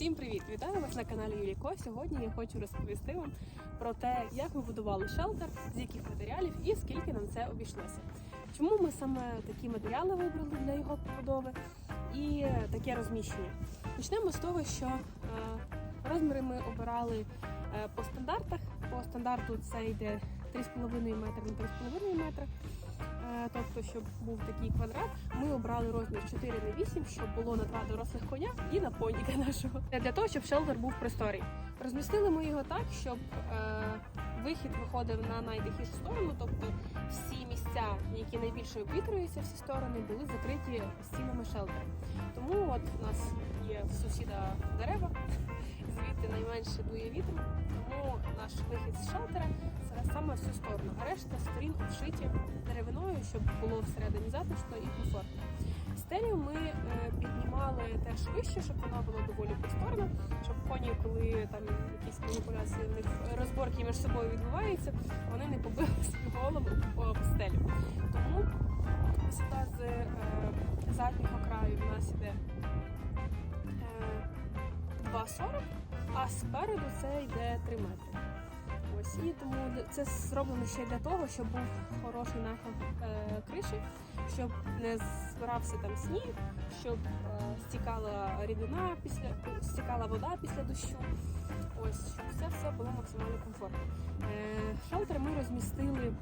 Всім привіт! Вітаю вас на каналі Юліко. Сьогодні я хочу розповісти вам про те, як ми будували шелтер, з яких матеріалів і скільки нам це обійшлося. Чому ми саме такі матеріали вибрали для його побудови і таке розміщення? Почнемо з того, що е, розміри ми обирали е, по стандартах. По стандарту це йде 3,5 метр на 3,5 метри. Тобто, щоб був такий квадрат, ми обрали розмір 4 на 8, щоб було на два дорослих коня і на поніка нашого. Для того, щоб шелтер був просторий. Розмістили ми його так, щоб е, вихід виходив на найтихішу сторону, тобто всі місця, які найбільше обвітрюються, всі сторони, були закриті стінами шелтера. Тому от у нас є сусіда дерева, звідти найменше дує вітру, тому наш вихід з шелтера це саме в цю сторону, а решта сторін обшиті деревиною, щоб було всередині затишно і комфортно. Стелю ми е, піднімали теж вище, щоб вона була доволі просторна, коні, коли там якісь маніпуляції в них розборки між собою відбуваються, вони не побили свою голову об стелю. Тому висота з е, заднього краю в нас іде е, 2,40, а спереду це йде 3 метри. Ось і тому це зроблено ще для того, щоб був хороший нахил е, криші, щоб не збирався там сніг, щоб е, стікала рідина після стікала вода після дощу. Ось щоб це все було максимально комфортно. Е, шелтер ми розмістили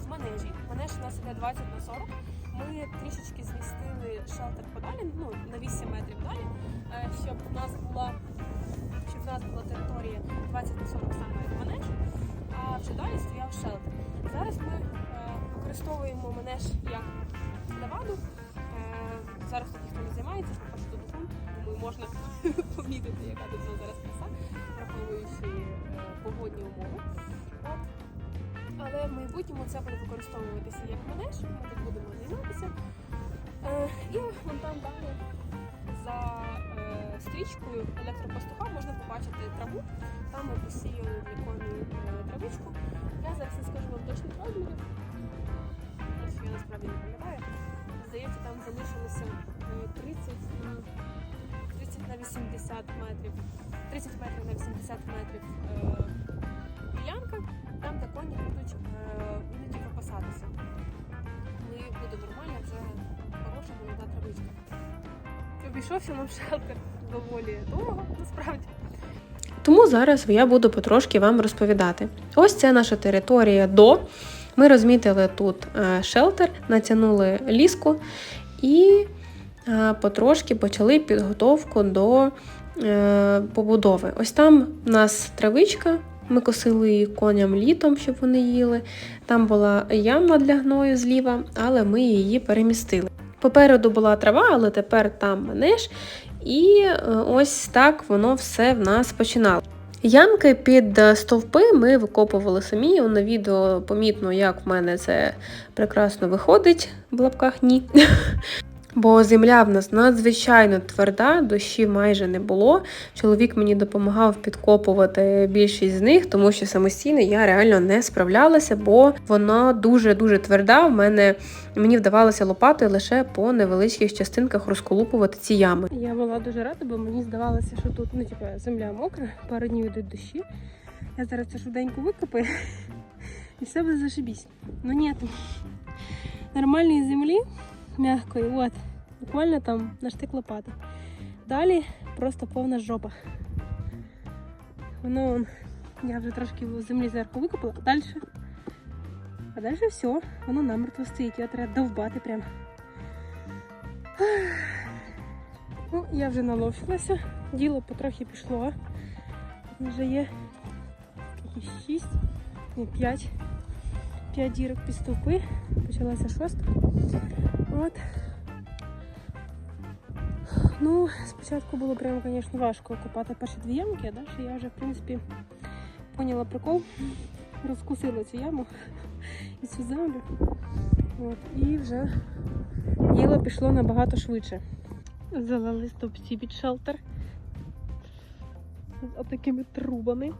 в манежі. Манеж у нас іде 20 на 40. Ми трішечки змістили шелтер подалі, ну на 8 метрів далі, е, щоб у нас була нас була територія 20 на 40 саме манеж, а вже далі стояв шелтер. Зараз ми е, використовуємо манеж як леваду. Е, зараз тут ніхто не займається, поки що тут тому можна помітити, яка тут зараз краса, враховуючи е, погодні умови. От. Але в майбутньому це буде використовуватися як манеж, ми тут будемо займатися. Е, і вон там далі за стрічкою електропастуха можна побачити траву. Там ми посіяли в віконі е, травичку. Я зараз не скажу вам точних розмірів, я насправді не пам'ятаю. Здається, там залишилося е, 30 на 30 на 80 метрів, 30 метрів на 80 метрів е, ділянка, там де коні будуть е, іноді пропасатися. Коли буде нормальна вже. Обійшовся нам шелтер доволі довго, насправді. Тому зараз я буду потрошки вам розповідати. Ось це наша територія до. Ми розмітили тут е, шелтер, натягнули ліску і е, потрошки почали підготовку до е, побудови. Ось там у нас травичка, ми косили її коням літом, щоб вони їли. Там була яма для гною зліва, але ми її перемістили. Попереду була трава, але тепер там манеж. І е, ось так воно все в нас починало. Ямки під е, стовпи ми викопували самі. На відео помітно, як в мене це прекрасно виходить в лапках ні. Бо земля в нас надзвичайно тверда, дощів майже не було. Чоловік мені допомагав підкопувати більшість з них, тому що самостійно я реально не справлялася, бо вона дуже-дуже тверда. В мене мені вдавалося лопатою лише по невеличких частинках розколупувати ці ями. Я була дуже рада, бо мені здавалося, що тут ну, типу, земля мокра, пару днів йдуть дощі. Я зараз це швиденько викопаю і все буде зашибісь. Ну ні, нормальної землі м'якої, от, буквально там на штик лопати. Далі просто повна жопа. Воно он, я вже трошки в землі зверху викопала, а далі. А далі все, воно намертво стоїть, його треба довбати прямо. Ну, я вже наловчилася, діло потрохи пішло. Вже є скільки, шість, ні, п'ять. П'ять дірок під стовпи. Почалася шоста. От. Ну, спочатку було прямо, звісно, важко копати перші дві ямки, а далі я вже, в принципі, поняла прикол. Розкусила цю яму і цю землю. От, і вже діло пішло набагато швидше. Залили стовпці під шелтер з отакими трубами.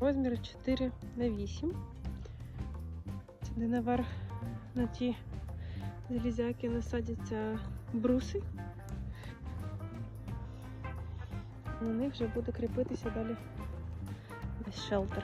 Розмір 4 на 8. Сюди наверх на ті залізяки насадяться бруси. На них вже буде кріпитися далі весь шелтер.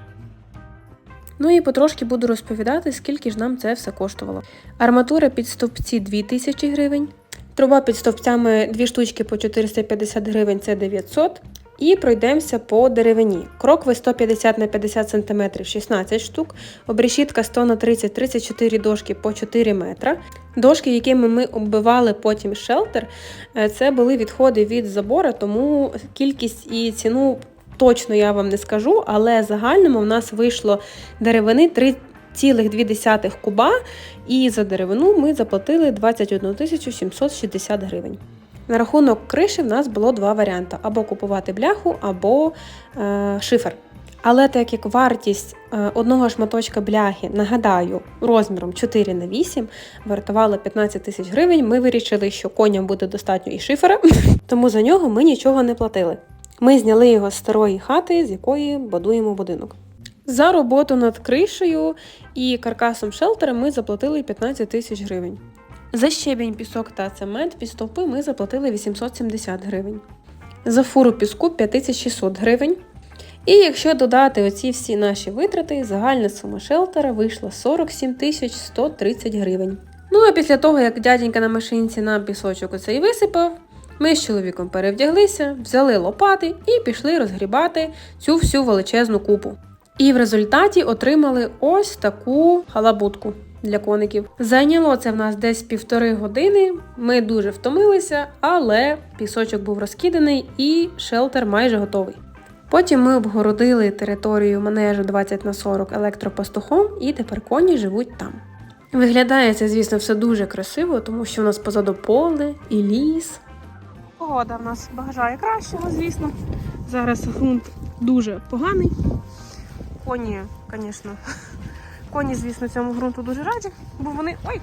Ну і потрошки буду розповідати, скільки ж нам це все коштувало. Арматура під стовпці 2000 гривень. Труба під стовпцями дві штучки по 450 гривень це 900. І пройдемося по деревині. Крокви 150 на 50 см 16 штук, обрешітка 100 на 30 34 дошки по 4 метра. Дошки, якими ми оббивали потім шелтер, е, це були відходи від забора, тому кількість і ціну точно я вам не скажу, але загальному в нас вийшло деревини 3,2 куба, і за деревину ми заплатили 21 760 гривень. На рахунок криші в нас було два варіанти: або купувати бляху, або е, шифер. Але так як вартість е, одного шматочка бляхи, нагадаю, розміром 4 на 8 вартувала 15 тисяч гривень, ми вирішили, що коням буде достатньо і шифера, тому за нього ми нічого не платили. Ми зняли його з старої хати, з якої будуємо будинок. За роботу над кришею і каркасом шелтера ми заплатили 15 тисяч гривень. За щебінь, пісок та цемент під стовпи ми заплатили 870 гривень. За фуру піску 5600 гривень. І якщо додати оці всі наші витрати, загальна сума шелтера вийшла 47 тисяч 130 гривень. Ну а після того, як дяденька на машинці нам пісочок оцей висипав, ми з чоловіком перевдяглися, взяли лопати і пішли розгрібати цю всю величезну купу. І в результаті отримали ось таку халабутку для коників. Зайняло це в нас десь півтори години. Ми дуже втомилися, але пісочок був розкиданий і шелтер майже готовий. Потім ми обгородили територію манежу 20 на 40 електропастухом, і тепер коні живуть там. Виглядає це, звісно, все дуже красиво, тому що у нас позаду поле і ліс. Погода в нас бажає кращого, звісно. Зараз ґрунт дуже поганий. Коні, звісно, коні, звісно, цьому ґрунту дуже раді, бо вони. Ой!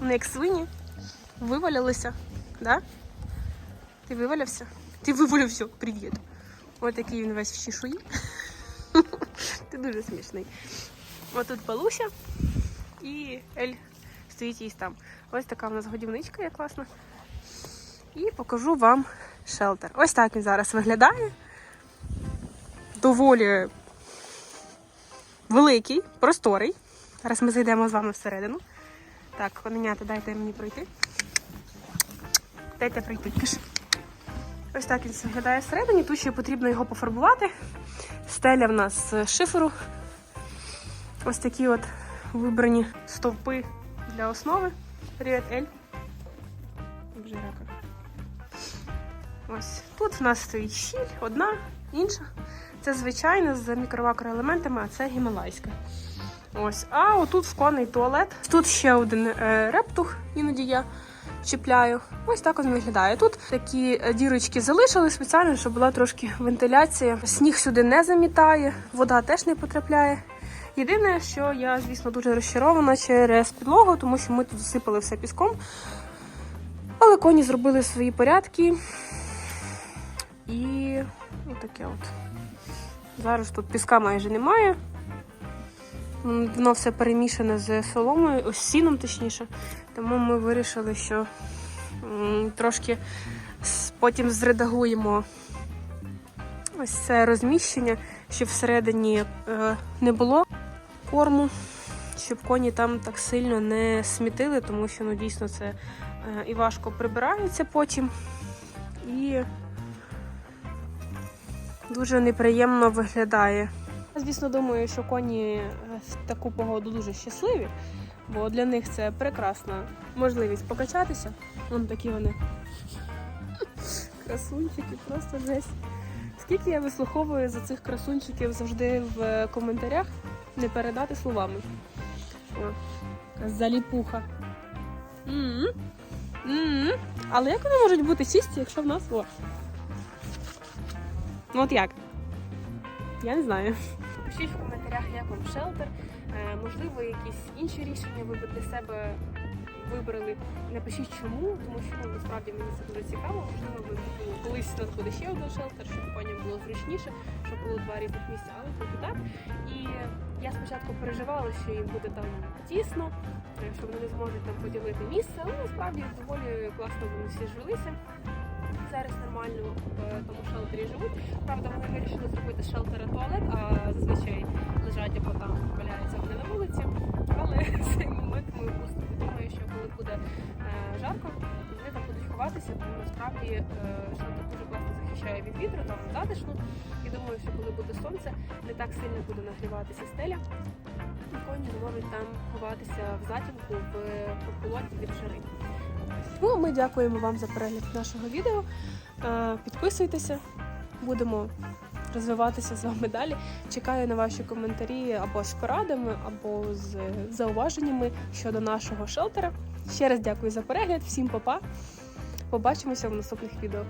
Вони як свині. Вивалялися. Да? Ти вивалявся? Ти вивалився. Привіт. Ось такий він весь в чешуї. Ти дуже смішний. Ось тут Палуся і Ель стоїть їсть там. Ось така в нас годівничка, як класна. І покажу вам шелтер. Ось так він зараз виглядає. Доволі великий, просторий. Зараз ми зайдемо з вами всередину. Так, коненята, дайте мені пройти. Дайте пройти. Киш. Ось так він виглядає всередині. Тут ще потрібно його пофарбувати. Стеля в нас з шиферу. Ось такі от вибрані стовпи для основи. Привіт, Ель. Ось тут в нас стоїть щіль, одна, інша. Це звичайна з мікровакроелементами, а це гімалайська. Ось, а отут в коней туалет. Тут ще один е, рептух, іноді я чіпляю. Ось так він виглядає. Тут такі е, дірочки залишили спеціально, щоб була трошки вентиляція. Сніг сюди не замітає, вода теж не потрапляє. Єдине, що я, звісно, дуже розчарована через підлогу, тому що ми тут засипали все піском. Але коні зробили свої порядки. І отаке от. Зараз тут піска майже немає. Воно все перемішане з соломою, з сіном точніше. Тому ми вирішили, що трошки потім зредагуємо ось це розміщення, щоб всередині е, не було корму, щоб коні там так сильно не смітили, тому що ну, дійсно це е, і важко прибирається потім. І дуже неприємно виглядає. Звісно, думаю, що коні е, в таку погоду дуже щасливі, бо для них це прекрасна можливість покачатися. Вон такі вони красунчики, просто жесть. Скільки я вислуховую за цих красунчиків завжди в коментарях, не передати словами. Заліпуха. Але як вони можуть бути чисті, якщо в нас о. Ну от як? Я не знаю. Пишіть в коментарях, як вам шелтер. Е, можливо, якісь інші рішення ви для себе вибрали. Напишіть чому, тому що ну, насправді мені це дуже цікаво. Можливо, ви ну, колись у нас буде ще один шелтер, щоб потім було зручніше, щоб було два різних місця, але поки так. І я спочатку переживала, що їм буде там тісно, е, що вони не зможуть там поділити місце, але насправді доволі класно вони всі жилися. Зараз нормально в тому шелтері живуть. Правда, вони вирішили зробити з шелтера туалет, а зазвичай лежать або там валяються вони на вулиці. Але цей момент ми просто Думаю, що коли буде е, жарко, вони там будуть ховатися, тому насправді е, шелтер дуже класно захищає від вітру, там затишно. Думаю, що коли буде сонце, не так сильно буде нагріватися стеля. Коні зможуть там ховатися в затінку в прохолоді від жари. Ну, ми дякуємо вам за перегляд нашого відео. Е, Підписуйтеся, будемо розвиватися з вами далі. Чекаю на ваші коментарі або з порадами, або з зауваженнями щодо нашого шелтера. Ще раз дякую за перегляд, всім па-па. Побачимося в наступних відео.